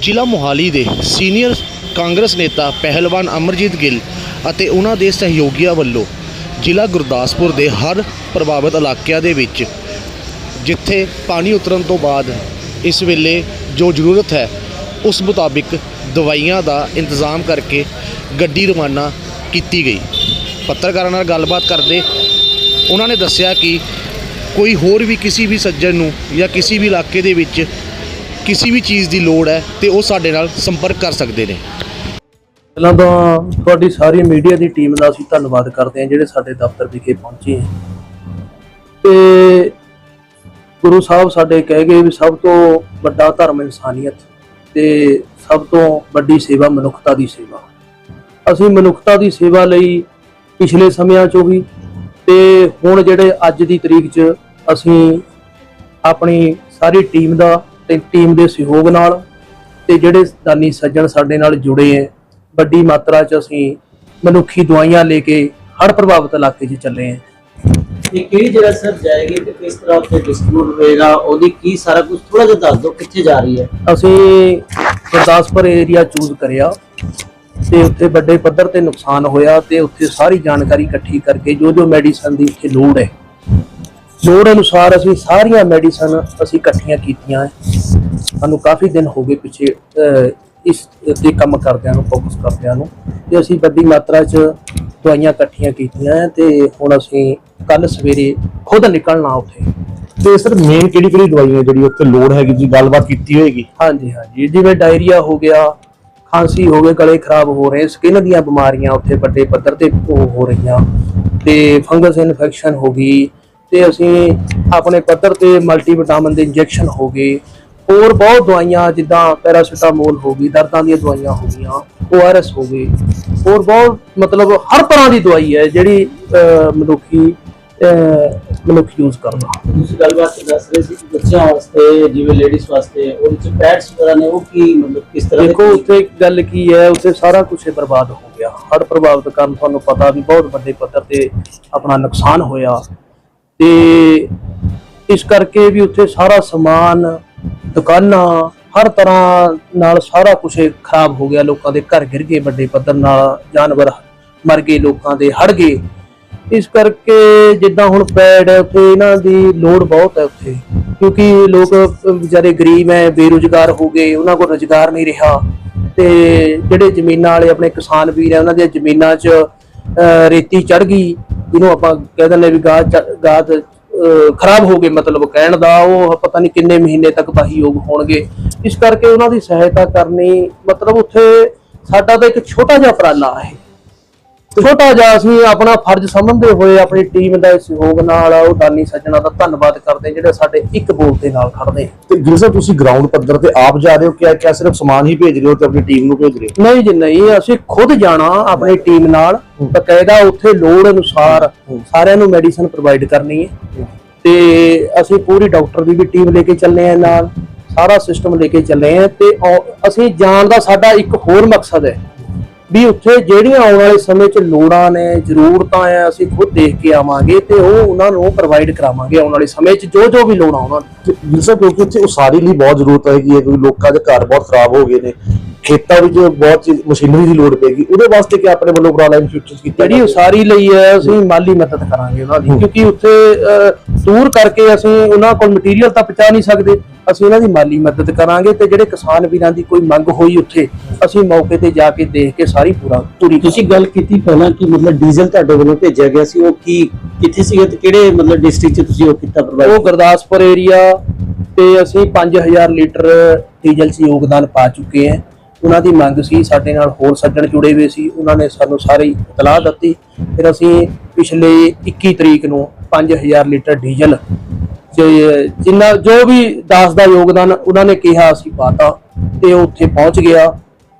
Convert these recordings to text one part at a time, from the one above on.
ਜ਼ਿਲ੍ਹਾ ਮੋਹਾਲੀ ਦੇ ਸੀਨੀਅਰ ਕਾਂਗਰਸ ਨੇਤਾ ਪਹਿਲਵਾਨ ਅਮਰਜੀਤ ਗਿੱਲ ਅਤੇ ਉਹਨਾਂ ਦੇ ਸਹਿਯੋਗੀਆਂ ਵੱਲੋਂ ਜ਼ਿਲ੍ਹਾ ਗੁਰਦਾਸਪੁਰ ਦੇ ਹਰ ਪ੍ਰਭਾਵਿਤ ਇਲਾਕਿਆਂ ਦੇ ਵਿੱਚ, ਜਿੱਥੇ ਪਾਣੀ ਉਤਰਨ ਤੋਂ ਬਾਅਦ ਇਸ ਵੇਲੇ ਜੋ ਜ਼ਰੂਰਤ ਹੈ, ਉਸ ਮੁਤਾਬਿਕ ਦਵਾਈਆਂ ਦਾ ਇੰਤਜ਼ਾਮ ਕਰਕੇ ਗੱਡੀ ਰਵਾਨਾ ਕੀਤੀ ਗਈ। ਪੱਤਰਕਾਰਾਂ ਨਾਲ ਗੱਲਬਾਤ ਕਰਦੇ ਉਹਨਾਂ ਨੇ ਦੱਸਿਆ ਕਿ ਕੋਈ ਹੋਰ ਵੀ ਕਿਸੇ ਵੀ ਸੱਜਣ ਨੂੰ ਜਾਂ ਕਿਸੇ ਵੀ ਇਲਾਕੇ ਦੇ ਵਿੱਚ ਕਿਸੇ ਵੀ ਚੀਜ਼ ਦੀ ਲੋੜ ਹੈ ਤੇ ਉਹ ਸਾਡੇ ਨਾਲ ਸੰਪਰਕ ਕਰ ਸਕਦੇ ਨੇ। ਪਹਿਲਾਂ ਤਾਂ ਤੁਹਾਡੀ ਸਾਰੀ ਮੀਡੀਆ ਦੀ ਟੀਮ ਦਾ ਅਸੀਂ ਧੰਨਵਾਦ ਕਰਦੇ ਹਾਂ ਜਿਹੜੇ ਸਾਡੇ ਦਫ਼ਤਰ ਵਿਖੇ ਪਹੁੰਚੇ ਹੈ। ਤੇ ਗੁਰੂ ਸਾਹਿਬ ਸਾਡੇ ਕਹਿ ਗਏ ਵੀ ਸਭ ਤੋਂ ਵੱਡਾ ਧਰਮ ਇਨਸਾਨੀਅਤ ਤੇ ਸਭ ਤੋਂ ਵੱਡੀ ਸੇਵਾ ਮਨੁੱਖਤਾ ਦੀ ਸੇਵਾ। ਅਸੀਂ ਮਨੁੱਖਤਾ ਦੀ ਸੇਵਾ ਲਈ ਪਿਛਲੇ ਸਮਿਆਂ 'ਚੋਂ ਵੀ ਤੇ ਹੁਣ ਜਿਹੜੇ ਅੱਜ ਦੀ ਤਰੀਕ 'ਚ ਅਸੀਂ ਆਪਣੀ ਸਾਰੀ ਟੀਮ ਦਾ ਤੇ ਟੀਮ ਦੇ ਸਹਿਯੋਗ ਨਾਲ ਤੇ ਜਿਹੜੇ ਦਾਨੀ ਸੱਜਣ ਸਾਡੇ ਨਾਲ ਜੁੜੇ ਹੈ ਵੱਡੀ ਮਾਤਰਾ 'ਚ ਅਸੀਂ ਮਨੁੱਖੀ ਦਵਾਈਆਂ ਲੈ ਕੇ ਹੜ੍ਹ ਪ੍ਰਭਾਵਿਤ ਇਲਾਕੇ 'ਚ ਚੱਲੇ ਹਾਂ। ਇਹ ਕਿਹੜੀ ਜਗ੍ਹਾ ਸਰ ਜਾਏਗੀ ਤੇ ਕਿਸ ਤਰ੍ਹਾਂ ਉੱਥੇ ਡਿਸਟ੍ਰੀਬਿਊਟ ਹੋਏਗਾ? ਉਹਦੀ ਕੀ ਸਾਰਾ ਕੁਝ ਥੋੜਾ ਜਿਹਾ ਦੱਸ ਦਿਓ ਕਿੱਥੇ ਜਾ ਰਹੀ ਹੈ। ਅਸੀਂ ਗੁਰਦਾਸਪੁਰ ਏਰੀਆ ਚੂਜ਼ ਕਰਿਆ ਤੇ ਉੱਥੇ ਵੱਡੇ ਪੱਧਰ ਤੇ ਨੁਕਸਾਨ ਹੋਇਆ ਤੇ ਉੱਥੇ ਸਾਰੀ ਜਾਣਕਾਰੀ ਇਕੱਠੀ ਕਰਕੇ ਜੋ ਜੋ ਮੈਡੀਸਨ ਦੀ ਉੱਥੇ ਲੋੜ ਹੈ ਲੋੜ ਅਨੁਸਾਰ ਅਸੀਂ ਸਾਰੀਆਂ ਮੈਡੀਸਨ ਅਸੀਂ ਇਕੱਠੀਆਂ ਕੀਤੀਆਂ। ਸਾਨੂੰ ਕਾਫੀ ਦਿਨ ਹੋ ਗਏ ਪਿੱਛੇ ਇਸ ਤੇ ਕੰਮ ਕਰਦਿਆਂ ਨੂੰ ਫੋਕਸ ਕਰਦਿਆਂ ਨੂੰ। ਤੇ ਅਸੀਂ ਵੱਡੀ ਮਾਤਰਾ 'ਚ ਦਵਾਈਆਂ ਇਕੱਠੀਆਂ ਕੀਤੀਆਂ ਤੇ ਹੁਣ ਅਸੀਂ ਕੱਲ ਸਵੇਰੇ ਖੁਦ ਨਿਕਲਣਾ ਉੱਥੇ। ਤੇ ਸਰ ਮੇਨ ਕਿਹੜੀ ਕਿਹੜੀ ਦਵਾਈਆਂ ਜਿਹੜੀ ਉੱਥੇ ਲੋੜ ਹੈਗੀ ਜੀ? ਗੱਲਬਾਤ ਕੀਤੀ ਹੋਏਗੀ। ਹਾਂਜੀ ਹਾਂਜੀ। ਜਿਵੇਂ ਡਾਇਰੀਆ ਹੋ ਗਿਆ ਖਾਂਸੀ ਹੋ ਗਏ ਗਲੇ ਖਰਾਬ ਹੋ ਰਹੇ ਸਕਿਨ ਦੀਆਂ ਬਿਮਾਰੀਆਂ ਉੱਥੇ ਵੱਡੇ ਪੱਧਰ ਤੇ ਹੋ ਰਹੀਆਂ। ਤੇ ਫੰਗਸ ਇਨਫੈਕਸ਼ਨ ਹੋ ਗਈ ਤੇ ਅਸੀਂ ਆਪਣੇ ਪੱਧਰ ਤੇ ਮਲਟੀ ਵਿਟਾਮਿਨ ਦੇ ਇੰਜੈਕਸ਼ਨ ਹੋ ਗਏ। ਹੋਰ ਬਹੁਤ ਦਵਾਈਆਂ ਜਿੱਦਾਂ ਪੈਰਾਸੀਟਾਮੋਲ ਹੋ ਗਈ ਦਰਦਾਂ ਦੀਆਂ ਦਵਾਈਆਂ ਹੋ ਗਈਆਂ ਓਆਰਐਸ ਹੋ ਗਈ ਹੋਰ ਬਹੁਤ ਮਤਲਬ ਹਰ ਤਰ੍ਹਾਂ ਦੀ ਦਵਾਈ ਹੈ ਜਿਹੜੀ ਮਨੁੱਖੀ ਮਨੁੱਖ ਯੂਜ਼ ਕਰਦਾ। ਤੁਸੀਂ ਗੱਲਬਾਤ ਦੱਸ ਰਹੇ ਸੀ ਕਿ ਬੱਚਿਆਂ ਵਾਸਤੇ ਜਿਵੇਂ ਲੇਡੀਜ਼ ਵਾਸਤੇ ਉਹਦੇ ਚ ਪੈਡਸ ਵਗੈਰਾ ਨੇ ਉਹ ਕੀ ਮਤਲਬ ਕਿਸ ਤਰ੍ਹਾਂ ਦੇ ਦੇਖੋ ਉੱਥੇ ਇੱਕ ਗੱਲ ਕੀ ਹੈ ਉੱਥੇ ਸਾਰਾ ਕੁਝ ਬਰਬਾਦ ਹੋ ਗਿਆ। ਹੜ ਪ੍ਰਭਾਵਿਤ ਕਾਰਨ ਤੁਹਾਨੂੰ ਪਤਾ ਵੀ ਬਹੁਤ ਵੱਡੇ ਪੱਧਰ ਤੇ ਆਪਣਾ ਨੁਕਸਾਨ ਹੋਇਆ। ਤੇ ਇਸ ਕਰਕੇ ਵੀ ਉੱਥੇ ਸਾਰਾ ਸਮਾਨ ਦੁਕਾਨਾਂ ਹਰ ਤਰ੍ਹਾਂ ਨਾਲ ਸਾਰਾ ਕੁਝ ਖਰਾਬ ਹੋ ਗਿਆ ਲੋਕਾਂ ਦੇ ਘਰ ਗਿਰ ਗਏ ਵੱਡੇ ਪੱਧਰ ਨਾਲ ਜਾਨਵਰ ਮਰ ਗਏ ਲੋਕਾਂ ਦੇ ਹੜ ਗਏ। ਇਸ ਕਰਕੇ ਜਿੱਦਾਂ ਹੁਣ ਪੈੜ ਹੈ ਇਹਨਾਂ ਦੀ ਲੋੜ ਬਹੁਤ ਹੈ ਉੱਥੇ ਕਿਉਂਕਿ ਲੋਕ ਵਿਚਾਰੇ ਗਰੀਬ ਹੈ ਬੇਰੁਜ਼ਗਾਰ ਹੋ ਗਏ ਉਹਨਾਂ ਕੋਲ ਰੁਜ਼ਗਾਰ ਨਹੀਂ ਰਿਹਾ ਤੇ ਜਿਹੜੇ ਜ਼ਮੀਨਾਂ ਵਾਲੇ ਆਪਣੇ ਕਿਸਾਨ ਵੀਰ ਹੈ ਉਹਨਾਂ ਦੀਆਂ ਜ਼ਮੀਨਾਂ 'ਚ ਅਹ, ਰੇਤੀ ਚੜ ਗਈ ਜਿਹਨੂੰ ਆਪਾਂ ਕਹਿ ਦਿੰਦੇ ਵੀ ਗਾਦ ਚ- ਗਾਦ ਅਹ, ਖਰਾਬ ਹੋ ਗਏ, ਮਤਲਬ ਕਹਿਣ ਦਾ ਉਹ ਪਤਾ ਨਹੀਂ ਕਿੰਨੇ ਮਹੀਨੇ ਤੱਕ ਵਾਹੀਯੋਗ ਹੋਣਗੇ। ਇਸ ਕਰਕੇ ਉਹਨਾਂ ਦੀ ਸਹਾਇਤਾ ਕਰਨੀ, ਮਤਲਬ ਉੱਥੇ ਸਾਡਾ ਤਾਂ ਇੱਕ ਛੋਟਾ ਜਿਹਾ ਉਪਰਾਲਾ ਹੈ। ਛੋਟਾ ਜਿਹਾ ਅਸੀਂ ਆਪਣਾ ਫਰਜ਼ ਸਮਝਦੇ ਹੋਏ ਆਪਣੀ ਟੀਮ ਦਾ ਸਹਿਯੋਗ ਨਾਲ ਉਹ ਦਾਨੀ ਸੱਜਣਾ ਦਾ ਧੰਨਵਾਦ ਕਰਦੇ ਜਿਹੜੇ ਸਾਡੇ ਇੱਕ ਬੋਲ ਦੇ ਨਾਲ ਖੜਦੇ ਤੇ ਗਿਲ ਸਾਹਿਬ ਤੁਸੀਂ ਗਰਾਊਂਡ ਪੱਧਰ ਤੇ ਆਪ ਜਾ ਰਹੇ ਹੋ ਕਿ ਕਿਆ ਸਿਰਫ ਸਮਾਨ ਹੀ ਭੇਜ ਰਹੇ ਹੋ ਤੇ ਆਪਣੀ ਟੀਮ ਨੂੰ ਭੇਜ ਰਹੇ ਹੋ? ਨਹੀਂ ਜੀ ਨਹੀਂ ਅਸੀਂ ਖੁਦ ਜਾਣਾ ਆਪਣੀ ਟੀਮ ਨਾਲ। ਬਕਾਇਦਾ ਉੱਥੇ ਲੋੜ ਅਨੁਸਾਰ ਸਾਰਿਆਂ ਨੂੰ ਮੈਡੀਸਨ ਪ੍ਰੋਵਾਈਡ ਕਰਨੀ ਹੈ। ਤੇ ਅਸੀਂ ਪੂਰੀ ਡਾਕਟਰ ਦੀ ਵੀ ਟੀਮ ਲੈ ਕੇ ਚੱਲੇ ਆ ਨਾਲ। ਸਾਰਾ ਸਿਸਟਮ ਲੈ ਕੇ ਚੱਲੇ ਆ ਤੇ ਅਸੀਂ ਜਾਣ ਦਾ ਸਾਡਾ ਇੱਕ ਹੋਰ ਮਕਸਦ ਹੈ। ਵੀ ਉੱਥੇ ਜਿਹੜੀਆਂ ਆਉਣ ਵਾਲੇ ਸਮੇਂ 'ਚ ਲੋੜਾਂ ਨੇ, ਜ਼ਰੂਰਤਾਂ ਆ ਅਸੀਂ ਖੁਦ ਦੇਖ ਕੇ ਆਵਾਂਗੇ ਤੇ ਉਹ ਉਹਨਾਂ ਨੂੰ ਪ੍ਰੋਵਾਈਡ ਕਰਾਵਾਂਗੇ ਆਉਣ ਵਾਲੇ ਸਮੇਂ 'ਚ, ਜੋ ਜੋ ਵੀ ਲੋੜਾਂ ਉਹਨਾਂ ਨੂੰ। ਤੇ ਕਿਉਂਕਿ ਉੱਥੇ ਉਸਾਰੀ ਲਈ ਬਹੁਤ ਜ਼ਰੂਰਤ ਹੈਗੀ ਹੈ ਕਿਉਂਕਿ ਲੋਕਾਂ ਦੇ ਘਰ ਬਹੁਤ ਖਰਾਬ ਹੋ ਗਏ ਨੇ ਖੇਤਾਂ ਵਿੱਚ ਬਹੁਤ ਚੀਜ਼- ਮਸ਼ੀਨਰੀ ਦੀ ਲੋੜ ਪੈਗੀ ਉਹਦੇ ਵਾਸਤੇ ਕਿ ਆਪਣੇ ਵੱਲੋਂ ਉਪਰਾਲਾ ਇਨ ਫਿਊਚਰ ਕੀਤਾ ਜਿਹੜੀ ਉਸਾਰੀ ਲਈ ਹੈ ਅਸੀਂ ਮਾਲੀ ਮਦਦ ਕਰਾਂਗੇ ਉਹਨਾਂ ਦੀ ਕਿਉਂਕਿ ਉੱਥੇ ਅਹ, ਦੂਰ ਕਰਕੇ ਅਸੀਂ ਉਹਨਾਂ ਕੋਲ ਮਟੀਰੀਅਲ ਤਾਂ ਪਹੁੰਚਾ ਨਹੀਂ ਸਕਦੇ ਅਸੀਂ ਉਹਨਾਂ ਦੀ ਮਾਲੀ ਮਦਦ ਕਰਾਂਗੇ ਤੇ ਜਿਹੜੇ ਕਿਸਾਨ ਵੀਰਾਂ ਦੀ ਕੋਈ ਮੰਗ ਹੋਈ ਉੱਥੇ ਅਸੀਂ ਮੌਕੇ ਤੇ ਜਾ ਕੇ ਦੇਖ ਕੇ ਸਾਰੀ ਪੂਰਾ ਪੂਰੀ ਤੁਸੀਂ ਗੱਲ ਕੀਤੀ ਪਹਿਲਾਂ ਕਿ ਮਤਲਬ ਡੀਜ਼ਲ ਤੁਹਾਡੇ ਵੱਲੋਂ ਭੇਜਿਆ ਗਿਆ ਸੀ ਉਹ ਕੀ ਕਿੱਥੇ ਸੀਗਾ ਤੇ ਕਿਹੜੇ ਮਤਲਬ ਡਿਸਟ੍ਰਿਕਟ ਚ ਤੁਸੀਂ ਉਹ ਕੀਤਾ ਪ੍ਰੋਵਾਈਡ ਉਹ ਗੁਰਦਾਸਪੁਰ ਏਰੀਆ ਤੇ ਅਸੀਂ 5000 ਲੀਟਰ ਡੀਜ਼ਲ 'ਚ ਯੋਗਦਾਨ ਪਾ ਚੁੱਕੇ ਹਾਂ। ਉਹਨਾਂ ਦੀ ਮੰਗ ਸੀ ਸਾਡੇ ਨਾਲ ਹੋਰ ਸੱਜਣ ਜੁੜੇ ਹੋਏ ਸੀ ਉਹਨਾਂ ਨੇ ਸਾਨੂੰ ਸਾਰੀ ਇਤਲਾਹ ਦਿੱਤੀ। ਫਿਰ ਅਸੀਂ ਪਿਛਲੇ 21 ਤਰੀਕ ਨੂੰ 5000 ਲੀਟਰ ਡੀਜ਼ਲ ਤੇ ਜਿੰਨਾ ਜੋ ਵੀ ਦਾਸ ਦਾ ਯੋਗਦਾਨ ਉਹਨਾਂ ਨੇ ਕਿਹਾ ਅਸੀਂ ਪਾਤਾ ਤੇ ਉਹ ਉੱਥੇ ਪਹੁੰਚ ਗਿਆ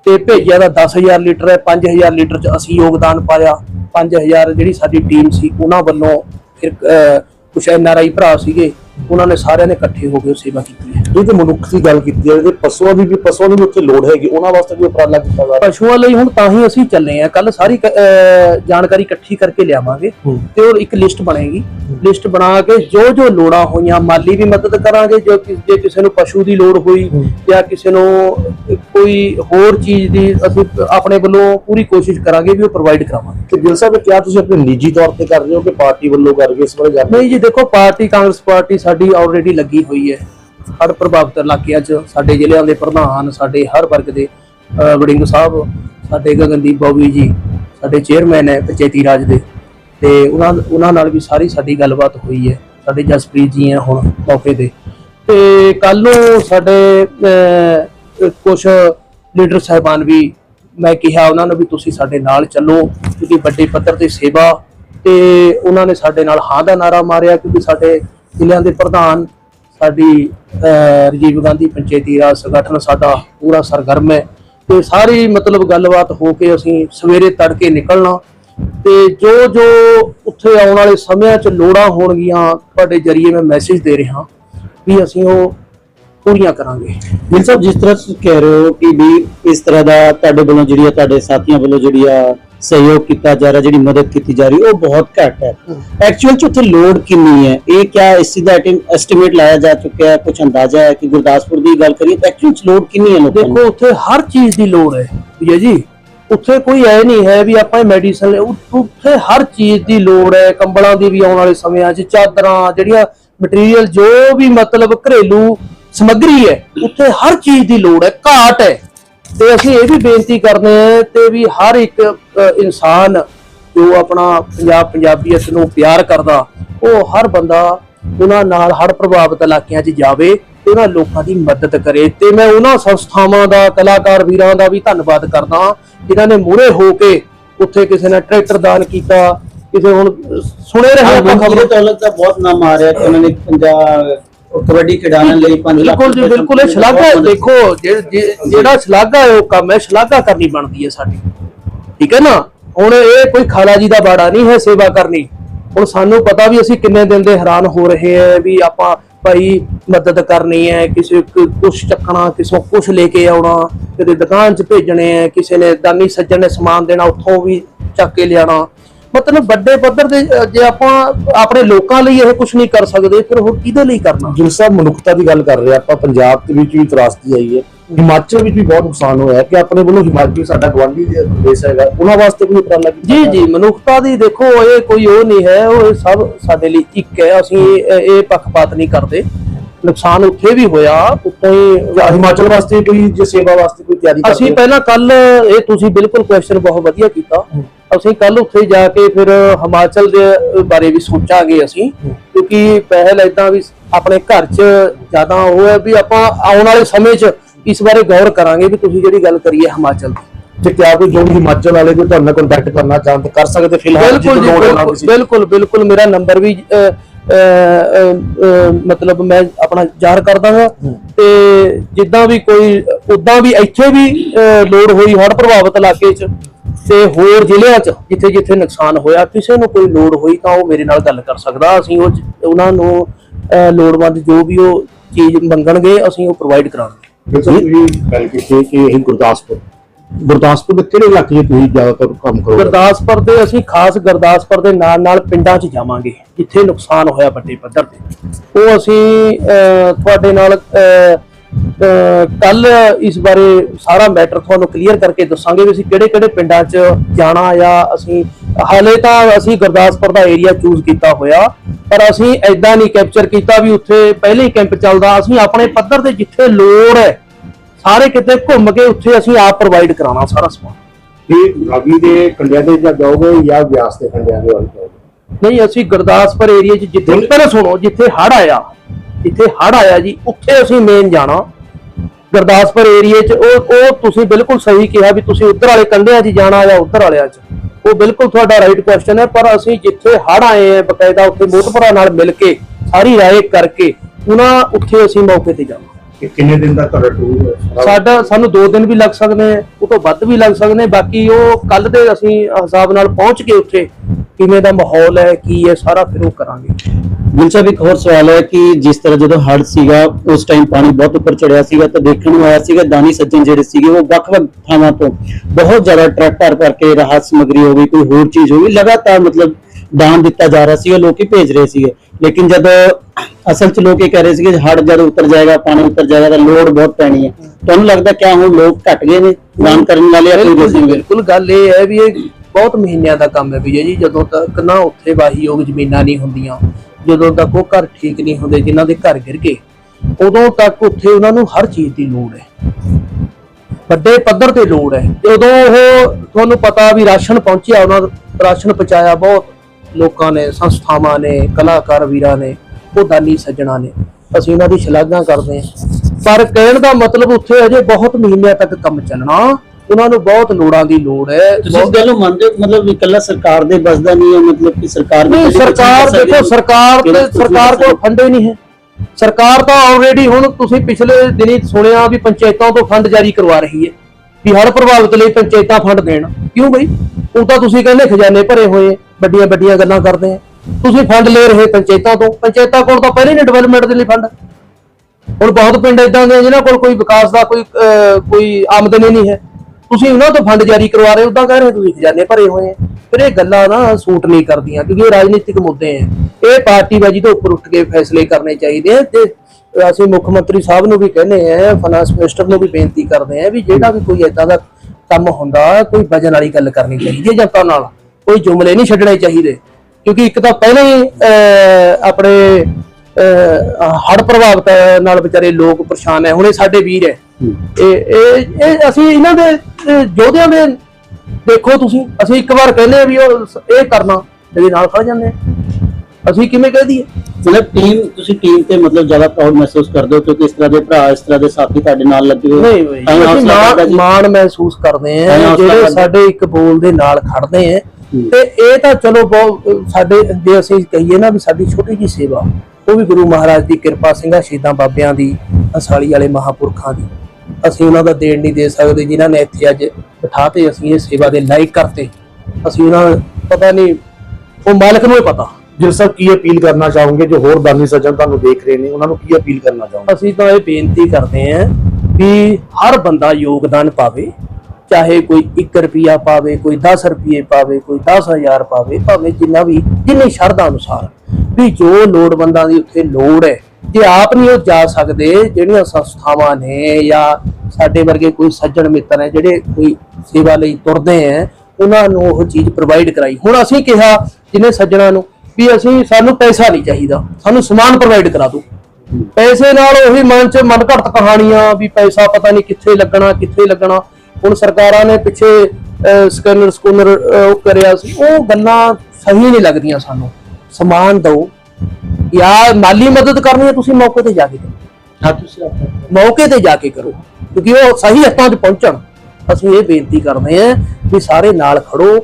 ਤੇ ਭੇਜਿਆ ਦਾ 10000 ਲੀਟਰ ਹੈ 5000 ਲੀਟਰ ਚ ਅਸੀਂ ਯੋਗਦਾਨ ਪਾਇਆ। 5000 ਜਿਹੜੀ ਸਾਡੀ ਟੀਮ ਸੀ ਉਹਨਾਂ ਵੱਲੋਂ ਫਿਰ ਅਹ, ਕੁਛ ਐਨਆਰਆਈ ਭਰਾ ਸੀਗੇ ਉਹਨਾਂ ਨੇ ਸਾਰਿਆਂ ਨੇ ਇਕੱਠੇ ਹੋ ਕੇ ਸੇਵਾ ਕੀਤੀ ਹੈ। ਜੇ ਤੇ ਮਨੁੱਖ ਦੀ ਗੱਲ ਕੀਤੀ ਹੈ ਤੇ ਪਸ਼ੂਆਂ ਦੀ ਵੀ ਪਸ਼ੂਆਂ ਵੀ ਉੱਥੇ ਲੋੜ ਹੈਗੀ ਉਹਨਾਂ ਵਾਸਤੇ ਵੀ ਉਪਰਾਲਾ ਕੀਤਾ ਜਾ ਰਿਹਾ ਪਸ਼ੂਆਂ ਲਈ ਹੁਣ ਤਾਂ ਹੀ ਅਸੀਂ ਚੱਲੇ ਆ ਕੱਲ ਸਾਰੀ ਕ- ਅਹ, ਜਾਣਕਾਰੀ ਇਕੱਠੀ ਕਰਕੇ ਲਿਆਵਾਂਗੇ ਹੂੰ। ਤੇ ਉਹ ਇੱਕ ਲਿਸਟ ਬਣੇਗੀ। ਲਿਸਟ ਬਣਾ ਕੇ ਜੋ ਜੋ ਲੋੜਾਂ ਹੋਈਆਂ ਮਾਲੀ ਵੀ ਮਦਦ ਕਰਾਂਗੇ ਜੋ ਕਿ- ਜੇ ਕਿਸੇ ਨੂੰ ਪਸ਼ੂ ਦੀ ਲੋੜ ਹੋਈ ਹੂੰ। ਜਾਂ ਕਿਸੇ ਨੂੰ ਕੋਈ ਹੋਰ ਚੀਜ਼ ਦੀ ਅਸੀਂ ਆਪਣੇ ਵੱਲੋਂ ਪੂਰੀ ਕੋਸ਼ਿਸ਼ ਕਰਾਂਗੇ ਵੀ ਉਹ ਪ੍ਰੋਵਾਈਡ ਕਰਾਵਾਂਗੇ। ਤੇ ਗਿਲ ਸਾਹਿਬ ਕਿਹਾ ਤੁਸੀਂ ਆਪਣੇ ਨਿੱਜੀ ਤੌਰ ਤੇ ਕਰ ਰਹੇ ਹੋ ਕਿ ਪਾਰਟੀ ਵੱਲੋਂ ਕਰ ਰਹੇ ਹੋ ਇਸ ਬਾਰੇ ਜਾਣਕਾਰੀ? ਨਹੀਂ ਜੀ ਦੇਖੋ ਪਾਰਟੀ ਕਾਂਗਰਸ ਪਾਰਟੀ ਸਾਡੀ ਆਲਰੇਡੀ ਲੱਗੀ ਹੋਈ ਹੈ। ਹਰ ਪ੍ਰਭਾਵਿਤ ਇਲਾਕਿਆਂ 'ਚ ਸਾਡੇ ਜ਼ਿਲ੍ਹਿਆਂ ਦੇ ਪ੍ਰਧਾਨ, ਸਾਡੇ ਹਰ ਵਰਗ ਦੇ ਵੜਿੰਗ ਸਾਹਿਬ, ਸਾਡੇ ਗਗਨਦੀਪ ਬੋਬੀ ਜੀ, ਸਾਡੇ ਚੇਅਰਮੈਨ ਹੈ ਪੰਚਾਇਤੀ ਰਾਜ ਦੇ। ਤੇ ਉਹਨਾਂ ਉਹਨਾਂ ਨਾਲ ਵੀ ਸਾਰੀ ਸਾਡੀ ਗੱਲਬਾਤ ਹੋਈ ਹੈ, ਸਾਡੇ ਜਸਪ੍ਰੀਤ ਜੀ ਹੈ ਹੁਣ ਮੌਕੇ ਤੇ। ਤੇ ਕੱਲ ਨੂੰ ਸਾਡੇ ਕੁਝ ਲੀਡਰ ਸਾਹਿਬਾਨ ਵੀ ਮੈਂ ਕਿਹਾ ਉਹਨਾਂ ਨੂੰ ਵੀ ਤੁਸੀਂ ਸਾਡੇ ਨਾਲ ਚੱਲੋ, ਕਿਉਂਕਿ ਵੱਡੇ ਪੱਧਰ ਤੇ ਸੇਵਾ ਤੇ ਉਹਨਾਂ ਨੇ ਸਾਡੇ ਨਾਲ ਹਾਂ ਦਾ ਨਾਰਾ ਮਾਰਿਆ, ਕਿਉਂਕਿ ਸਾਡੇ ਜ਼ਿਲ੍ਹਿਆਂ ਦੇ ਪ੍ਰਧਾਨ ਸਾਡੀ ਅਹ, ਰਾਜੀਵ ਗਾਂਧੀ ਪੰਚਾਇਤੀ ਰਾਜ ਸੰਗਠਨ ਸਾਡਾ ਪੂਰਾ ਸਰਗਰਮ ਹੈ। ਤੇ ਸਾਰੀ ਮਤਲਬ ਗੱਲਬਾਤ ਹੋ ਕੇ ਅਸੀਂ ਸਵੇਰੇ ਤੜਕੇ ਨਿਕਲਣਾ ਤੇ ਜੋ ਜੋ ਉੱਥੇ ਆਉਣ ਵਾਲੇ ਸਮਿਆਂ 'ਚ ਲੋੜਾਂ ਹੋਣਗੀਆਂ ਤੁਹਾਡੇ ਜਰੀਏ ਮੈਂ ਮੈਸੇਜ ਦੇ ਰਿਹਾ ਵੀ ਅਸੀਂ ਉਹ ਪੂਰੀਆਂ ਕਰਾਂਗੇ। ਗਿਲ ਸਾਹਿਬ ਜਿਸ ਤਰ੍ਹਾਂ ਤੁਸੀਂ ਕਹਿ ਰਹੇ ਹੋ ਕਿ ਵੀ ਇਸ ਤਰ੍ਹਾਂ ਦਾ ਤੁਹਾਡੇ ਵੱਲੋਂ ਜਿਹੜੀ ਆ ਤੁਹਾਡੇ ਸਾਥੀਆਂ ਵੱਲੋਂ ਜਿਹੜੀ ਆ ਸਹਿਯੋਗ ਕੀਤਾ ਜਾ ਰਿਹਾ, ਜਿਹੜੀ ਮਦਦ ਕੀਤੀ ਜਾ ਰਹੀ, ਉਹ ਬਹੁਤ ਘੱਟ ਹੈ। ਐਕਚੁਅਲ ਚ ਉੱਥੇ ਲੋਡ ਕਿੰਨੀ ਹੈ? ਇਹ ਕਿਆ ਇਸ ਦਾ ਐਸਟੀਮੇਟ ਲਾਇਆ ਜਾ ਚੁੱਕਿਆ ਹੈ? ਕੁਝ ਅੰਦਾਜ਼ਾ ਹੈ ਕਿ ਗੁਰਦਾਸਪੁਰ ਦੀ ਗੱਲ ਕਰੀਏ ਤਾਂ ਐਕਚੁਅਲ ਚ ਲੋਡ ਕਿੰਨੀ ਹੈ ਲੋਕਾਂ ਨੂੰ? ਦੇਖੋ, ਉੱਥੇ ਹਰ ਚੀਜ਼ ਦੀ ਲੋੜ ਹੈ ਵਿਜੇ ਜੀ। ਉੱਥੇ ਕੋਈ ਐ ਨਹੀਂ ਹੈ ਵੀ ਆਪਾਂ ਮੈਡੀਸਨ ਉੱਥੇ ਹਰ ਚੀਜ਼ ਦੀ ਲੋੜ ਹੈ, ਕੰਬਲਾਂ ਦੀ ਵੀ ਆਉਣ ਵਾਲੇ ਸਮਿਆਂ 'ਚ, ਚਾਦਰਾਂ, ਜਿਹੜੀਆਂ ਮਟੀਰੀਅਲ ਜੋ ਵੀ ਮਤਲਬ ਘਰੇਲੂ ਸਮੱਗਰੀ ਹੈ, ਉੱਥੇ ਹਰ ਚੀਜ਼ ਦੀ ਲੋੜ ਹੈ, ਘਾਟ ਹੈ। ਤੇ ਅਸੀਂ ਇਹ ਵੀ ਬੇਨਤੀ ਕਰਦੇ ਹਾਂ ਤੇ ਵੀ ਹਰ ਇੱਕ ਇਨਸਾਨ ਜੋ ਆਪਣਾ ਪੰਜਾਬ ਪੰਜਾਬੀਅਤ ਨੂੰ ਪਿਆਰ ਕਰਦਾ ਉਹ ਹਰ ਬੰਦਾ ਉਹਨਾਂ ਨਾਲ ਹੜ ਪ੍ਰਭਾਵਿਤ ਇਲਾਕਿਆਂ 'ਚ ਜਾਵੇ ਤੇ ਉਹਨਾਂ ਲੋਕਾਂ ਦੀ ਮਦਦ ਕਰੇ। ਤੇ ਮੈਂ ਉਹਨਾਂ ਸੰਸਥਾਵਾਂ ਦਾ ਕਲਾਕਾਰ ਵੀਰਾਂ ਦਾ ਵੀ ਧੰਨਵਾਦ ਕਰਦਾ ਜਿਨ੍ਹਾਂ ਨੇ ਮੂਹਰੇ ਹੋ ਕੇ ਉੱਥੇ ਕਿਸੇ ਨੇ ਟਰੈਕਟਰ ਦਾਨ ਕੀਤਾ ਕਿਸੇ ਹੁਣ ਸੁਣੇ ਰਹੇ ਆਪਾਂ ਖਬਰ ਖਬਰ? ਦੌਲਤ ਦਾ ਬਹੁਤ ਨਾਮ ਆ ਰਿਹਾ ਕਿ ਉਹਨਾਂ ਨੇ ਪੰਜਾਬ ਕਬੱਡੀ ਖਿਡਾਉਣ ਲਈ 5 ਲੱਖ ਬਿਲਕੁਲ ਜੀ ਰੁਪਏ ਬਿਲਕੁਲ ਇਹ ਸ਼ਲਾਘਾ। ਦੇਖੋ ਜਿਹੜਾ ਸ਼ਲਾਘਾ ਹੈ ਉਹ ਕੰਮ ਹੈ ਸ਼ਲਾਘਾ ਕਰਨੀ ਬਣਦੀ ਹੈ ਸਾਡੀ। ਠੀਕ ਹੈ ਨਾ? ਹੁਣ ਇਹ ਕੋਈ ਖਾਲਾ ਜੀ ਦਾ ਬਾੜਾ ਨਹੀਂ ਹੈ ਸੇਵਾ ਕਰਨੀ। ਹੁਣ ਸਾਨੂੰ ਪਤਾ ਵੀ ਅਸੀਂ ਕਿੰਨੇ ਦਿਨ ਦੇ ਹੈਰਾਨ ਹੋ ਰਹੇ ਹੈ ਵੀ ਆਪਾਂ ਭਾਈ ਮਦਦ ਕਰਨੀ ਹੈ ਕਿਸੇ ਕੁਝ ਚੱਕਣਾ ਕਿਸੇ ਕੁਝ ਲੈ ਕੇ ਆਉਣਾ ਕਿਤੇ ਦੁਕਾਨ 'ਚ ਭੇਜਣੇ ਹੈ ਕਿਸੇ ਨੇ ਦਾਨੀ ਸੱਜਣ ਨੇ ਸਮਾਨ ਦੇਣਾ ਉੱਥੋਂ ਵੀ ਚੱਕ ਕੇ ਲਿਆਣਾ ਮਤਲਬ ਵੱਡੇ ਪੱਧਰ ਤੇ ਜੇ ਆਪਾਂ ਆਪਣੇ ਲੋਕਾਂ ਲਈ ਇਹ ਕੁਝ ਨਹੀਂ ਕਰ ਸਕਦੇ ਫਿਰ ਹੋਰ ਕਿਹਦੇ ਲਈ ਕਰਨਾ? ਜਿਸ ਸਾਹਿਬ ਮਨੁੱਖਤਾ ਦੀ ਗੱਲ ਕਰ ਰਹੇ ਆਪਾਂ ਪੰਜਾਬ ਦੇ ਵਿੱਚ ਵੀ ਤਰਾਸਦੀ ਆਈ ਹੈ। ਹਿਮਾਚਲ ਵਿੱਚ ਵੀ ਬਹੁਤ ਨੁਕਸਾਨ ਹੋਇਆ ਹੈ ਕਿ ਆਪਣੇ ਵੱਲੋਂ ਹਿਮਾਚਲ ਸਾਡਾ ਗਵਾਂਢੀ ਦੇਸ਼ ਹੈਗਾ ਉਹਨਾਂ ਵਾਸਤੇ ਕੋਈ ਉਪਰਾਲਾ ਕੀਤਾ ਜੀ ਜੀ ਮਨੁੱਖਤਾ ਦੀ ਦੇਖੋ ਇਹ ਕੋਈ ਉਹ ਨਹੀਂ ਹੈ ਉਹ ਸਭ ਸਾਡੇ ਲਈ ਇੱਕ ਹੈ ਅਸੀਂ ਇਹ ਪੱਖਪਾਤ ਨਹੀਂ ਕਰਦੇ। ਨੁਕਸਾਨ ਉੱਥੇ ਵੀ ਹੋਇਆ ਉੱਤੋਂ ਹੀ ਹਿਮਾਚਲ ਵਾਸਤੇ ਕੋਈ ਜੇ ਸੇਵਾ ਵਾਸਤੇ ਕੋਈ ਤਿਆਰੀ ਅਸੀਂ? ਪਹਿਲਾਂ ਕੱਲ ਇਹ ਤੁਸੀਂ ਬਿਲਕੁਲ ਕੁਐਸਚਨ ਬਹੁਤ ਵਧੀਆ ਕੀਤਾ। ਅਸੀਂ ਕੱਲ ਉੱਥੇ ਜਾ ਕੇ ਫਿਰ ਹਿਮਾਚਲ ਦੇ ਬਾਰੇ ਵੀ ਸੋਚਾਂਗੇ ਅਸੀਂ ਕਿਉਂਕਿ ਪਹਿਲ ਇਦਾਂ ਵੀ ਆਪਣੇ ਘਰ 'ਚ ਜ਼ਿਆਦਾ ਉਹ ਹੈ ਵੀ ਆਪਾਂ ਆਉਣ ਵਾਲੇ ਸਮੇਂ 'ਚ ਇਸ ਬਾਰੇ ਗੌਰ ਕਰਾਂਗੇ ਵੀ ਤੁਸੀਂ ਜਿਹੜੀ ਗੱਲ ਕਰੀ ਹੈ ਹਿਮਾਚਲ ਦੀ। ਜੇ ਕਿਆ ਕੋਈ ਜੋ ਹਿਮਾਚਲ ਵਾਲੇ ਕੋਈ ਤੁਹਾਨੂੰ ਕੰਟੈਕਟ ਕਰਨਾ ਚਾਹਣ ਤਾਂ ਕਰ ਸਕਦੇ ਫਿਲਹਾਲ ਬਿਲਕੁਲ ਬਿਲਕੁਲ ਬਿਲਕੁਲ ਮੇਰਾ ਨੰਬਰ ਵੀ ਮਤਲਬ ਮੈਂ ਆਪਣਾ ਜ਼ਾਹਰ ਕਰਦਾ ਹਾਂ। ਤੇ ਜਿੱਦਾਂ ਵੀ ਕੋਈ ਉਦਾਂ ਵੀ ਇੱਥੇ ਵੀ ਲੋੜ ਹੋਈ ਹੜ੍ਹ ਪ੍ਰਭਾਵਿਤ ਇਲਾਕੇ 'ਚ ਤੇ ਹੋਰ ਜ਼ਿਲ੍ਹਿਆਂ 'ਚ ਜਿੱਥੇ ਜਿੱਥੇ ਨੁਕਸਾਨ ਹੋਇਆ ਕਿਸੇ ਨੂੰ ਕੋਈ ਲੋੜ ਹੋਈ ਤਾਂ ਉਹ ਮੇਰੇ ਨਾਲ ਗੱਲ ਕਰ ਸਕਦਾ। ਅਸੀਂ ਉਹ ਉਹਨਾਂ ਨੂੰ ਲੋੜਵੰਦ ਜੋ ਵੀ ਉਹ ਚੀਜ਼ ਮੰਗਣਗੇ ਅਸੀਂ ਉਹ ਪ੍ਰੋਵਾਈਡ ਕਰਾਂਗੇ। ਬਿਲਕੁਲ ਤੁਸੀਂ ਗੱਲ ਕੀਤੀ ਕਿ ਇਹ ਗੁਰਦਾਸਪੁਰ ਗੁਰਦਾਸਪੁਰ ਦੇ ਕਿਹੜੇ ਇਲਾਕੇ 'ਚ ਤੁਸੀਂ ਜ਼ਿਆਦਾਤਰ ਕੰਮ ਕਰੋਗੇ? ਗੁਰਦਾਸਪੁਰ ਦੇ ਅਸੀਂ ਖਾਸ ਗੁਰਦਾਸਪੁਰ ਦੇ ਨਾਲ ਨਾਲ ਪਿੰਡਾਂ 'ਚ ਜਾਵਾਂਗੇ ਜਿੱਥੇ ਨੁਕਸਾਨ ਹੋਇਆ ਵੱਡੇ ਪੱਧਰ ਤੇ। ਉਹ ਅਸੀਂ ਤੁਹਾਡੇ ਨਾਲ ਕੱਲ ਇਸ ਬਾਰੇ ਸਾਰਾ ਮੈਟਰ ਤੁਹਾਨੂੰ ਕਲੀਅਰ ਕਰਕੇ ਦੱਸਾਂਗੇ ਵੀ ਅਸੀਂ ਕਿਹੜੇ ਕਿਹੜੇ ਪਿੰਡਾਂ 'ਚ ਜਾਣਾ ਜਾਂ ਅਸੀਂ ਹਾਲੇ ਤਾਂ ਅਸੀਂ ਗੁਰਦਾਸਪੁਰ ਦਾ ਏਰੀਆ ਚੂਜ਼ ਕੀਤਾ ਹੋਇਆ ਪਰ ਅਸੀਂ ਐਦਾਂ ਨਹੀਂ ਕੈਪਚਰ ਕੀਤਾ ਵੀ ਉੱਥੇ ਪਹਿਲੇ ਹੀ ਕੈਂਪ ਚੱਲਦਾ ਅਸੀਂ ਆਪਣੇ ਪੱਧਰ ਤੇ ਜਿੱਥੇ ਲੋੜ ਹੈ ਸਾਰੇ ਕਿਤੇ ਘੁੰਮ ਕੇ ਉੱਥੇ ਅਸੀਂ ਆਪ ਪ੍ਰੋਵਾਈਡ ਕਰਾਉਣਾ ਸਾਰਾ ਸਮਾਨ। ਇਹ ਰਾਵੀ ਦੇ ਕੰਡਿਆਂ ਦੇ ਜਾਂ ਜਾਓਗੇ ਜਾਂ ਬਿਆਸ ਦੇ ਕੰਡਿਆਂ ਦੇ ਵੱਲ ਨਹੀਂ ਅਸੀਂ ਗੁਰਦਾਸਪੁਰ ਏਰੀਆ 'ਚ ਜਿੱਥੇ ਪਹਿਲਾਂ ਸੁਣੋ ਜਿੱਥੇ ਹੜ ਆਇਆ ਜਿੱਥੇ ਹੜ ਆਇਆ ਜੀ ਉੱਥੇ ਅਸੀਂ ਮੇਨ ਜਾਣਾ। ਗੁਰਦਾਸਪੁਰ ਏਰੀਆ 'ਚ ਉਹ ਉਹ ਤੁਸੀਂ ਬਿਲਕੁਲ ਸਹੀ ਕਿਹਾ ਵੀ ਤੁਸੀਂ ਉੱਧਰ ਵਾਲੇ ਕੰਢਿਆਂ 'ਚ ਜਾਣਾ ਜਾਂ ਉੱਧਰ ਵਾਲਿਆਂ 'ਚ। ਉਹ ਬਿਲਕੁਲ ਤੁਹਾਡਾ ਰਾਈਟ ਕੁਐਸਚਨ ਹੈ ਪਰ ਅਸੀਂ ਜਿੱਥੇ ਹੜ ਆਏ ਆ ਬਕਾਇਦਾ ਉੱਥੇ ਮੋਤਪਰਾ ਨਾਲ ਮਿਲ ਕੇ ਸਾਰੀ ਰਾਏ ਕਰਕੇ ਉਹਨਾਂ ਉੱਥੇ ਅਸੀਂ ਮੌਕੇ ਤੇ ਜਾਵਾਂਗੇ। ਕਿ ਕਿੰਨੇ ਦਿਨ ਦਾ ਤੁਹਾਡਾ ਟੂਰ ਹੈ? ਸਾਡਾ ਸਾਨੂੰ 2 ਦਿਨ ਵੀ ਲੱਗ ਸਕਦੇ ਨੇ ਉਹ ਤੋਂ ਵੱਧ ਵੀ ਲੱਗ ਸਕਦੇ ਬਾਕੀ ਉਹ ਕੱਲ ਦੇ ਅਸੀਂ ਹਿਸਾਬ ਨਾਲ ਪਹੁੰਚ ਕੇ ਉੱਥੇ ਕਿਵੇਂ ਦਾ ਮਾਹੌਲ ਹੈ ਕੀ ਹੈ ਸਾਰਾ ਫਿਰ ਉਹ ਕਰਾਂਗੇ। ਗਿਲ ਸਾਹਿਬ ਇੱਕ ਹੋਰ ਸਵਾਲ ਹੈ ਕਿ ਜਿਸ ਤਰ੍ਹਾਂ ਜਦੋਂ ਹੜ੍ਹ ਸੀਗਾ ਉਸ ਟਾਈਮ ਪਾਣੀ ਬਹੁਤ ਉੱਪਰ ਚੜਿਆ ਸੀਗਾ ਤਾਂ ਦੇਖਣ ਨੂੰ ਆਇਆ ਸੀਗਾ ਦਾਨੀ ਸੱਜਣ ਜਿਹੜੇ ਸੀਗੇ ਉਹ ਵੱਖ-ਵੱਖ ਥਾਵਾਂ ਤੋਂ ਬਹੁਤ ਜ਼ਿਆਦਾ ਟਰੱਕ ਭਰ ਭਰ ਕੇ ਰਾਹਤ ਸਮੱਗਰੀ ਹੋ ਗਈ ਕੋਈ ਹੋਰ ਚੀਜ਼ ਹੋ ਗਈ ਲਗਾਤਾਰ ਮਤਲਬ ਦਾਨ ਦਿੱਤਾ ਜਾ ਰਿਹਾ ਸੀ ਉਹ ਲੋਕੀ ਭੇਜ ਰਹੇ ਸੀਗੇ। ਲੇਕਿਨ ਜਦ ਅਸਲ 'ਚ ਲੋਕ ਇਹ ਕਹਿ ਰਹੇ ਸੀਗੇ ਹੜ ਜਦ ਉਤਰ ਜਾਏਗਾ ਪਾਣੀ ਉਤਰ ਜਾਏਗਾ ਤਾਂ ਲੋੜ ਬਹੁਤ ਪੈਣੀ ਹੈ। ਤੁਹਾਨੂੰ ਲੱਗਦਾ ਕਿਆ ਹੁਣ ਲੋਕ ਘਟ ਗਏ ਨੇ ਦਾਨ ਕਰਨ ਵਾਲੇ ਜੀ, ਨਹੀਂ ਬਿਲਕੁਲ ਗੱਲ ਇਹ ਹੈ ਵੀ ਇਹ ਬਹੁਤ ਮਹੀਨਿਆਂ ਦਾ ਕੰਮ ਹੈ ਵੀ ਜੀ ਜਦੋਂ ਤੱਕ ਨਾ ਉੱਥੇ ਵਾਹੀਯੋਗ ਜ਼ਮੀਨਾਂ ਨਹੀਂ ਹੁੰਦੀਆਂ ਜਦੋਂ ਤੱਕ ਉਹ ਘਰ ਠੀਕ ਨਹੀਂ ਹੁੰਦੇ, ਜਿਨ੍ਹਾਂ ਦੇ ਘਰ ਗਿਰ ਗਏ, ਉਦੋਂ ਤੱਕ ਉੱਥੇ ਉਹਨਾਂ ਨੂੰ ਹਰ ਚੀਜ਼ ਦੀ ਲੋੜ ਹੈ। ਵੱਡੇ ਪੱਧਰ ਤੇ ਲੋੜ ਹੈ। ਜਦੋਂ ਉਹ ਤੁਹਾਨੂੰ ਪਤਾ ਵੀ ਰਾਸ਼ਨ ਪਹੁੰਚਿਆ, ਉਹਨਾਂ ਰਾਸ਼ਨ ਪਹੁੰਚਾਇਆ ਬਹੁਤ ਲੋਕਾਂ ਨੇ, ਸੰਸਥਾਵਾਂ ਨੇ, ਕਲਾਕਾਰ ਵੀਰਾਂ ਨੇ, ਉਹ ਦਾਨੀ ਸੱਜਣਾ ਨੇ। ਅਸੀਂ ਉਹਨਾਂ ਦੀ ਸ਼ਲਾਘਾ ਕਰਦੇ ਹਾਂ। ਪਰ ਕਹਿਣ ਦਾ ਮਤਲਬ ਉੱਥੇ ਅਜੇ ਬਹੁਤ ਮਹੀਨਿਆਂ ਤੱਕ ਕੰਮ ਚੱਲਣਾ। ਉਹਨਾਂ ਨੂੰ ਬਹੁਤ ਲੋੜਾਂ ਦੀ ਲੋੜ ਹੈ। ਤੁਸੀਂ ਇਸ ਗੱਲ ਨੂੰ ਮੰਨਦੇ ਹੋ ਮਤਲਬ ਇਕੱਲਾ ਸਰਕਾਰ ਦੇ ਬਸ ਦਾ ਨਹੀਂ ਹੈ ਮਤਲਬ ਕਿ ਸਰਕਾਰ ਨਹੀਂ ਸਰਕਾਰ ਦੇਖੋ ਹੈ। ਸਰਕਾਰ ਤੇ ਸਰਕਾਰ ਕਰ ਕੋਲ ਫੰਡ ਹੀ ਨਹੀਂ ਹੈ। ਸਰਕਾਰ ਤਾਂ ਆਲਰੇਡੀ ਹੁਣ ਤੁਸੀਂ ਪਿਛਲੇ ਦਿਨੀ ਸੁਣਿਆ ਵੀ ਪੰਚਾਇਤਾਂ ਤੋਂ ਫੰਡ ਜਾਰੀ ਕਰਵਾ ਰਹੀ ਹੈ ਵੀ ਹੜ੍ਹ ਪ੍ਰਭਾਵਿਤ ਲਈ ਪੰਚਾਇਤਾਂ ਫੰਡ ਦੇਣ। ਕਿਉਂ ਬਈ? ਉਹ ਤਾਂ ਤੁਸੀਂ ਕਹਿੰਦੇ ਖਜ਼ਾਨੇ ਭਰੇ ਹੋਏ ਵੱਡੀਆਂ ਵੱਡੀਆਂ ਗੱਲਾਂ ਕਰਦੇ ਆ। ਤੁਸੀਂ ਫੰਡ ਲੈ ਰਹੇ ਪੰਚਾਇਤਾਂ ਤੋਂ। ਪੰਚਾਇਤਾਂ ਕੋਲ ਤਾਂ ਪਹਿਲੇ ਨੇ ਡਿਵੈਲਪਮੈਂਟ ਦੇ ਲਈ ਫੰਡ ਹੁਣ ਬਹੁਤ ਪਿੰਡ ਇਦਾਂ ਦੇ ਜਿਨ੍ਹਾਂ ਕੋਲ ਕੋਈ ਵਿਕਾਸ ਦਾ ਕੋਈ ਕੋਈ ਆਮਦਨੀ ਨਹੀਂ ਹੈ। ਤੁਸੀਂ ਉਹਨਾਂ ਤੋਂ ਫੰਡ ਜਾਰੀ ਕਰਵਾ ਰਹੇ ਉਦਾਂ ਕਹਿ ਰਹੇ ਤੁਸੀਂ ਖਜ਼ਾਨੇ ਭਰੇ ਹੋਏ ਆ। ਫਿਰ ਇਹ ਗੱਲਾਂ ਨਾ ਸੂਟ ਨਹੀਂ ਕਰਦੀਆਂ ਕਿਉਂਕਿ ਇਹ ਰਾਜਨੀਤਿਕ ਮੁੱਦੇ ਆ। ਇਹ ਪਾਰਟੀਬਾਜ਼ੀ ਤੋਂ ਉੱਪਰ ਉੱਠ ਕੇ ਫੈਸਲੇ ਕਰਨੇ ਚਾਹੀਦੇ ਆ ਤੇ ਅਸੀਂ ਮੁੱਖ ਮੰਤਰੀ ਸਾਹਿਬ ਨੂੰ ਵੀ ਕਹਿੰਦੇ ਆ ਫਾਈਨਾਂਸ ਮਿਨਿਸਟਰ ਨੂੰ ਵੀ ਬੇਨਤੀ ਕਰਦੇ ਆ ਵੀ ਜਿਹੜਾ ਵੀ ਕੋਈ ਇਦਾਂ ਦਾ ਕੰਮ ਹੁੰਦਾ ਕੋਈ ਵਜਨ ਵਾਲੀ ਗੱਲ ਕਰਨੀ ਚਾਹੀਦੀ ਹੈ ਜਨਤਾ ਨਾਲ। ਕੋਈ ਜੁਮਲੇ ਨਹੀਂ ਛੱਡਣੇ ਚਾਹੀਦੇ ਕਿਉਂਕਿ ਇੱਕ ਤਾਂ ਪਹਿਲਾਂ ਹੀ ਅਹ, ਆਪਣੇ ਹੜ ਪ੍ਰਭਾਵਿਤ ਨਾਲ ਵਿਚਾਰੇ ਲੋਕ ਪਰੇਸ਼ਾਨ ਹੈ ਹੁਣ ਸਾਡੇ ਵੀਰ ਹੈ। ਇਹ ਇਹ ਅਸੀਂ ਇਹਨਾਂ ਦੇ ਯੋਧਿਆਂ ਦੇ ਦੇਖੋ ਤੁਸੀਂ ਅਸੀਂ ਇੱਕ ਵਾਰ ਕਹਿੰਦੇ ਵੀ ਉਹ ਇਹ ਕਰਨਾ ਇਹਦੇ ਨਾਲ ਖੜ ਜਾਂਦੇ ਅਸੀਂ ਕਿਵੇਂ ਕਹਿ ਦਈਏ? ਮਤਲਬ ਟੀਮ ਤੁਸੀਂ ਟੀਮ ਤੇ ਮਤਲਬ ਜ਼ਿਆਦਾ ਪ੍ਰਾਊਡ ਮਹਿਸੂਸ ਕਰਦੇ ਹੋ ਕਿਉਂਕਿ ਇਸ ਤਰ੍ਹਾਂ ਦੇ ਭਰਾ ਇਸ ਤਰ੍ਹਾਂ ਦੇ ਸਾਥੀ ਤੁਹਾਡੇ ਨਾਲ ਲੱਗੇ ਹੋਏ ਨਹੀਂ ਮਾਣ ਮਹਿਸੂਸ ਕਰਦੇ ਆ ਜਿਹੜੇ। ਸਾਡੇ ਇੱਕ ਬੋਲ ਦੇ ਨਾਲ ਖੜਦੇ ਆ। ਤੇ ਇਹ ਤਾਂ ਚਲੋ ਬਹੁਤ ਸਾਡੇ ਜੇ ਅਸੀਂ ਕਹੀਏ ਨਾ ਵੀ ਸਾਡੀ ਛੋਟੀ ਜੀ ਸੇਵਾ ਉਹ ਵੀ ਗੁਰੂ ਮਹਾਰਾਜ ਦੀ ਕਿਰਪਾ ਸਿੰਘਾਂ ਸ਼ਹੀਦਾਂ ਬਾਬਿਆਂ ਦੀ ਅਸਾਲੀ ਵਾਲੇ ਮਹਾਪੁਰਖਾਂ ਦੀ। ਅਸੀਂ ਉਹਨਾਂ ਦਾ ਦੇਣ ਨਹੀਂ ਦੇ ਸਕਦੇ ਜਿਨ੍ਹਾਂ ਨੇ ਇੱਥੇ ਅੱਜ ਬਿਠਾ ਤੇ ਅਸੀਂ ਇਹ ਸੇਵਾ ਦੇ ਲਾਇਕ ਕਰਤੇ। ਅਸੀਂ ਉਹਨਾਂ ਪਤਾ ਨਹੀਂ ਉਹ ਮਾਲਕ ਨੂੰ ਹੀ ਪਤਾ। ਜਿਸ ਸਾਹਿਬ ਕੀ ਅਪੀਲ ਕਰਨਾ ਚਾਹੋਗੇ ਜੋ ਹੋਰ ਦਾਨੀ ਸੱਜਣ ਤੁਹਾਨੂੰ ਦੇਖ ਰਹੇ ਨੇ ਉਹਨਾਂ ਨੂੰ ਕੀ ਅਪੀਲ ਕਰਨਾ ਚਾਹੋਗੇ? ਅਸੀਂ ਤਾਂ ਇਹ ਬੇਨਤੀ ਕਰਦੇ ਆਂ ਵੀ ਹਰ ਬੰਦਾ ਯੋਗਦਾਨ ਪਾਵੇ ਚਾਹੇ ਕੋਈ 1 ਰੁਪਿਆ ਪਾਵੇ, ਕੋਈ 10 ਰੁਪਏ ਪਾਵੇ, ਕੋਈ 10000 ਪਾਵੇ, ਭਾਵੇਂ ਜਿੰਨਾ ਵੀ, ਜਿੰਨੀ ਸ਼ਰਧਾ ਅਨੁਸਾਰ। ਵੀ ਜੋ ਲੋੜਵੰਦਾਂ ਦੀ ਉੱਥੇ ਲੋੜ ਹੈ, ਜੇ ਆਪ ਨਹੀਂ ਉਹ ਜਾ ਸਕਦੇ, ਜਿਹੜੀਆਂ ਸੰਸਥਾਵਾਂ ਨੇ ਜਾਂ ਸਾਡੇ ਵਰਗੇ ਕੋਈ ਸੱਜਣ ਮਿੱਤਰ ਹੈ, ਜਿਹੜੇ ਕੋਈ ਸੇਵਾ ਲਈ ਤੁਰਦੇ ਹੈ, ਉਹਨਾਂ ਨੂੰ ਉਹ ਚੀਜ਼ ਪ੍ਰੋਵਾਈਡ ਕਰਾਈ। ਹੁਣ ਅਸੀਂ ਕਿਹਾ ਜਿਨੇ ਸੱਜਣਾ ਨੂੰ ਵੀ ਅਸੀਂ, ਸਾਨੂੰ ਪੈਸਾ ਨਹੀਂ ਚਾਹੀਦਾ, ਸਾਨੂੰ ਸਮਾਨ ਪ੍ਰੋਵਾਈਡ ਕਰਾ ਦਿਓ। ਪੈਸੇ ਨਾਲ ਉਹੀ ਮਨ ਚ ਮਨ ਘੜਤ ਕਹਾਣੀਆਂ ਵੀ ਪੈਸਾ ਪਤਾ ਨਹੀਂ ਕਿੱਥੇ ਲੱਗਣਾ ਕਿੱਥੇ ਲੱਗਣਾ। ਹੁਣ ਸਰਕਾਰਾਂ ਨੇ ਪਿੱਛੇ ਸਕੈਨਰ ਸਕੂਨਰ ਉਹ ਕਰਿਆ ਸੀ। ਉਹ ਗੱਲਾਂ ਸਹੀ ਨਹੀਂ ਲੱਗਦੀਆਂ ਸਾਨੂੰ। ਸਮਾਨ ਦਿਓ ਜਾਂ ਮਾਲੀ ਮਦਦ ਕਰਨੀ ਹੈ ਤੁਸੀਂ ਮੌਕੇ ਤੇ ਜਾ ਕੇ ਕਰੋ। ਹਾਂ ਤੁਸੀਂ ਮੌਕੇ ਤੇ ਜਾ ਕੇ ਕਰੋ। ਕਿਉਂਕਿ ਉਹ ਸਹੀ ਹੱਥਾਂ 'ਚ ਪਹੁੰਚਣ। ਅਸੀਂ ਇਹ ਬੇਨਤੀ ਕਰਦੇ ਹਾਂ ਵੀ ਸਾਰੇ ਨਾਲ ਖੜੋ।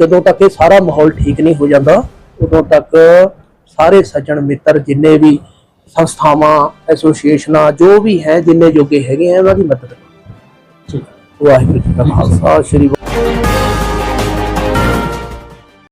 ਜਦੋਂ ਤੱਕ ਇਹ ਸਾਰਾ ਮਾਹੌਲ ਠੀਕ ਨਹੀਂ ਹੋ ਜਾਂਦਾ ਉਦੋਂ ਤੱਕ ਸਾਰੇ ਸੱਜਣ ਮਿੱਤਰ ਜਿੰਨੇ ਵੀ ਸੰਸਥਾਵਾਂ ਐਸੋਸੀਏਸ਼ਨਾਂ ਜੋ ਵੀ ਹੈ ਜਿੰਨੇ ਜੋਗੇ ਹੈਗੇ ਆ ਉਹਨਾਂ ਦੀ ਮਦਦ ਵਾਹਿਗੁਰੂ ਜੀ ਕਾ ਖਾਲਸਾ ਸ੍ਰੀ